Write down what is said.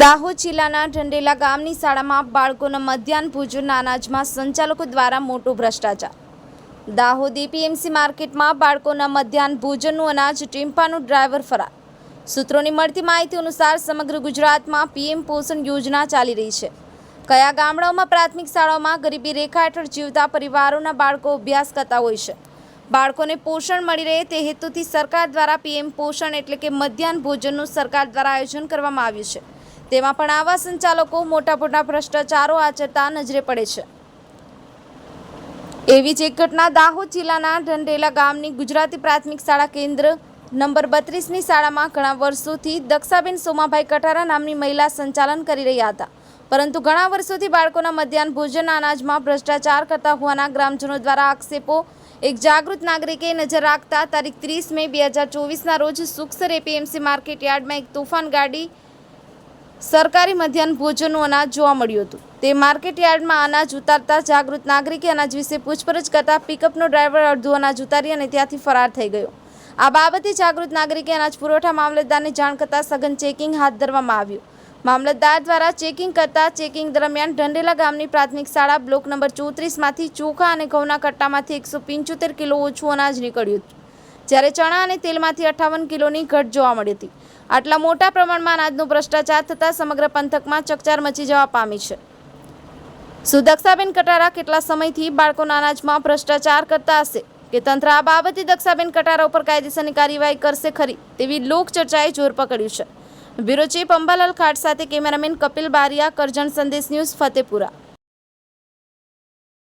દાહોદ જિલ્લાના ઢંડેલા ગામની શાળામાં બાળકોના મધ્યાહન ભોજનના અનાજમાં સંચાલકો દ્વારા મોટો ભ્રષ્ટાચાર. દાહોદ એપીએમસી માર્કેટમાં બાળકોના મધ્યાહન ભોજનનું અનાજ ટેમ્પાનો ડ્રાઈવર ફરાર. સૂત્રોની મળતી માહિતી અનુસાર સમગ્ર ગુજરાતમાં પીએમ પોષણ યોજના ચાલી રહી છે. કયા ગામડાઓમાં પ્રાથમિક શાળાઓમાં ગરીબી રેખા હેઠળ જીવતા પરિવારોના બાળકો અભ્યાસ કરતા હોય છે? બાળકોને પોષણ મળી રહે તે હેતુથી સરકાર દ્વારા પીએમ પોષણ એટલે કે મધ્યાહન ભોજનનું સરકાર દ્વારા આયોજન કરવામાં આવ્યું છે. તેમાં પણ આવા સંચાલકો મોટા મોટા ભ્રષ્ટાચારો આચરતા નજરે પડે છે. એવી જ એક ઘટના દાહોદ જિલ્લાના ઢંઢેલા ગામની ગુજરાતી પ્રાથમિક શાળા કેન્દ્ર નંબર બત્રીસની શાળામાં ઘણા વર્ષોથી દક્ષાબેન સોમાભાઈ કટારા નામની મહિલા સંચાલન કરી રહ્યા હતા. પરંતુ ઘણા વર્ષોથી બાળકોના મધ્યાહન ભોજન અનાજમાં ભ્રષ્ટાચાર કરતા હોવાના ગ્રામજનો દ્વારા આક્ષેપો એક જાગૃત નાગરિકે નજર રાખતા તારીખ ત્રીસ મે બે હજાર ચોવીસના રોજ સુખસર એપીએમસી માર્કેટ યાર્ડમાં એક તોફાન ગાડી સરકારી મધ્યાહન ભોજનનું અનાજ જોવા મળ્યું હતું. તે માર્કેટ યાર્ડમાં અનાજ ઉતારતા જાગૃત નાગરિકે અનાજ વિશે પૂછપરછ કરતા પિકઅપનો ડ્રાઈવર અડધું અનાજ ઉતારી અને ત્યાંથી ફરાર થઈ ગયો. આ બાબતે જાગૃત નાગરિકે અનાજ પુરવઠા મામલતદારને જાણ કરતા સઘન ચેકિંગ હાથ ધરવામાં આવ્યું. મામલતદાર દ્વારા ચેકિંગ કરતા ચેકિંગ દરમિયાન ઢંડેલા ગામની પ્રાથમિક શાળા બ્લોક નંબર ચોત્રીસમાંથી ચોખા અને ઘઉંના કટ્ટામાંથી એકસો પંચોતેર કિલો ઓછું અનાજ નીકળ્યું હતું. જ્યારે ચણા અને તેલમાંથી અઠ્ઠાવન કિલોની ઘટ જોવા મળી હતી. આટલા મોટા પ્રમાણમાં અનાજનું ભ્રષ્ટાચાર થતાં સમગ્ર પંથકમાં ચકચાર મચી જવા પામી છે. સુદક્ષાબેન કટારા કેટલા સમયથી બાળકોના અનાજમાં ભ્રષ્ટાચાર કરતા હશે? કે તંત્ર આ બાબતે દક્ષાબેન કટારા ઉપર કાયદેસરની કાર્યવાહી કરશે ખરી? તેવી લોકચર્ચાએ જોર પકડ્યું છે. બ્યુરો ચીફ અંબાલાલ ખાટ સાથે કેમેરામેન કપિલ બારિયા, કરજણ સંદેશ ન્યૂઝ ફતેપુરા.